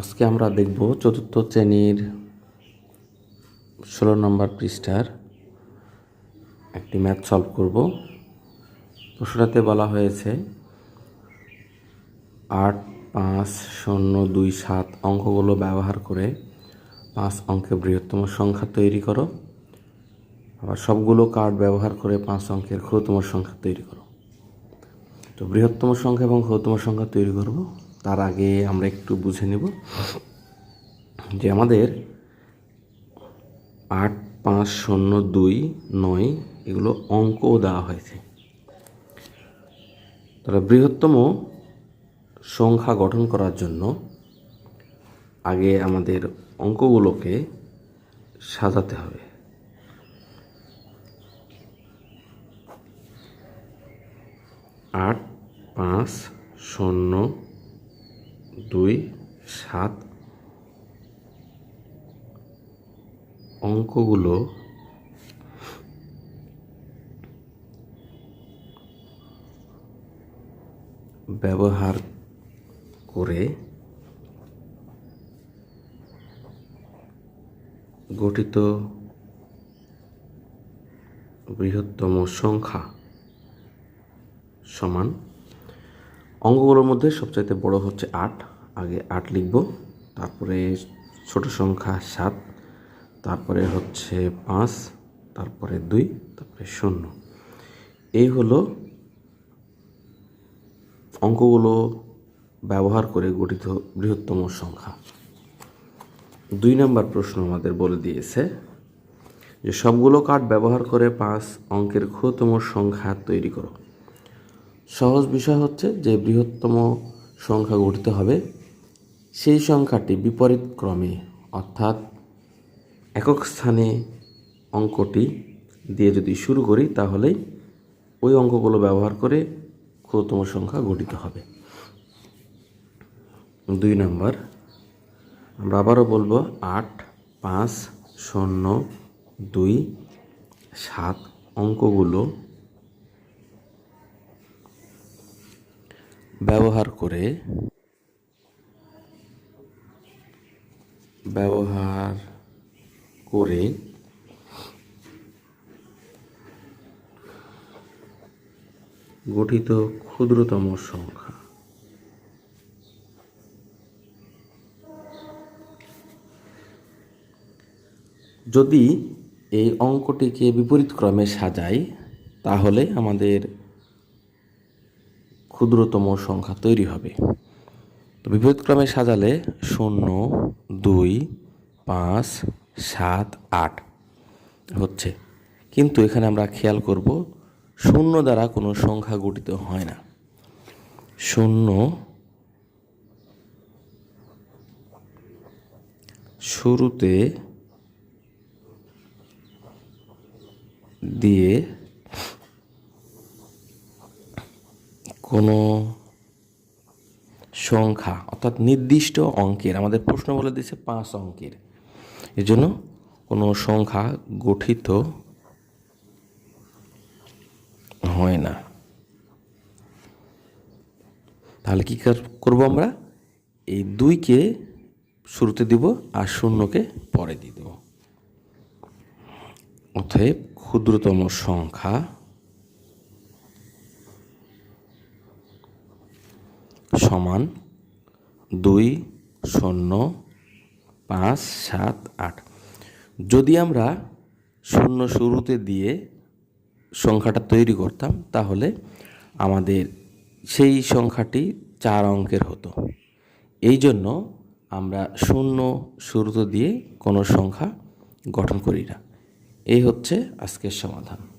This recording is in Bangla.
আজকে আমরা দেখব চতুর্থ শ্রেণির ষোলো নম্বর পৃষ্ঠার একটি ম্যাথ সলভ করব। প্রশ্নটাতে বলা হয়েছে, আট, পাঁচ, শূন্য, দুই, সাত অঙ্কগুলো ব্যবহার করে পাঁচ অঙ্কের বৃহত্তম সংখ্যা তৈরি করো। আবার সবগুলো কার্ড ব্যবহার করে পাঁচ অঙ্কের ক্ষুদ্রতম সংখ্যা তৈরি করো। তো বৃহত্তম সংখ্যা এবং ক্ষুদ্রতম সংখ্যা তৈরি করব। তার আগে আমরা একটু বুঝে নেব যে আমাদের আট, পাঁচ, শূন্য, দুই, নয় এগুলো অঙ্কও দেওয়া হয়েছে। তারা বৃহত্তম সংখ্যা গঠন করার জন্য আগে আমাদের অঙ্কগুলোকে সাজাতে হবে। আট, পাঁচ, শূন্য দুই সাত। অঙ্কগুলো ব্যবহার করে গঠিত বৃহত্তম সংখ্যা সমান অঙ্কগুলোর মধ্যে সবচাইতে বড় হচ্ছে আট। আগে আট লিখব, তারপরে ছোট সংখ্যা সাত, তারপরে হচ্ছে পাঁচ, তারপরে দুই, তারপরে শূন্য। এই হলো অঙ্কগুলো ব্যবহার করে গঠিত বৃহত্তম সংখ্যা। দুই নম্বর প্রশ্ন আমাদের বলে দিয়েছে যে, সবগুলো কার্ড ব্যবহার করে পাঁচ অঙ্কের ক্ষুদ্রতম সংখ্যা তৈরি করো। সহজ বিষয় হচ্ছে যে বৃহত্তম সংখ্যা গঠিত হবে সেই সংখ্যাটি বিপরীত ক্রমে, অর্থাৎ একক স্থানে অঙ্কটি দিয়ে যদি শুরু করি তাহলেই ওই অঙ্কগুলো ব্যবহার করে ক্ষুদ্রতম সংখ্যা গঠিত হবে। দুই নম্বর, আমরা আবারও বলব আট, পাঁচ, শূন্য, দুই, সাত অঙ্কগুলো ব্যবহার করে ব্যবহার করে গঠিত ক্ষুদ্রতম সংখ্যা। যদি এই অঙ্কটিকে বিপরীত ক্রমে সাজাই, তাহলে আমাদের ক্ষুদ্রতম সংখ্যা তৈরি হবে। তো বিপরীত ক্রমে সাজালে শূন্য, দুই, পাঁচ, সাত, আট হচ্ছে। কিন্তু এখানে আমরা খেয়াল করব, শূন্য দ্বারা কোনো সংখ্যা গঠিত হয় না। শূন্য, শুরুতে দিয়ে কোনো সংখ্যা, অর্থাৎ নির্দিষ্ট অঙ্কের, আমাদের প্রশ্ন বলে দিয়েছে পাঁচ অঙ্কের। এজন্য কোনো সংখ্যা গঠিত হয় না। তাহলে কী করব আমরা? এই দুইকে শুরুতে দিব আর শূন্যকে পরে দিয়ে দেব। অতএব ক্ষুদ্রতম সংখ্যা সমান দুই শূন্য পাঁচ সাত আট। যদি আমরা শূন্য শুরুতে দিয়ে সংখ্যাটা তৈরি করতাম, তাহলে আমাদের সেই সংখ্যাটি চার অঙ্কের হতো। এই জন্য আমরা শূন্য শুরুতে দিয়ে কোনো সংখ্যা গঠন করি না। এই হচ্ছে আজকের সমাধান।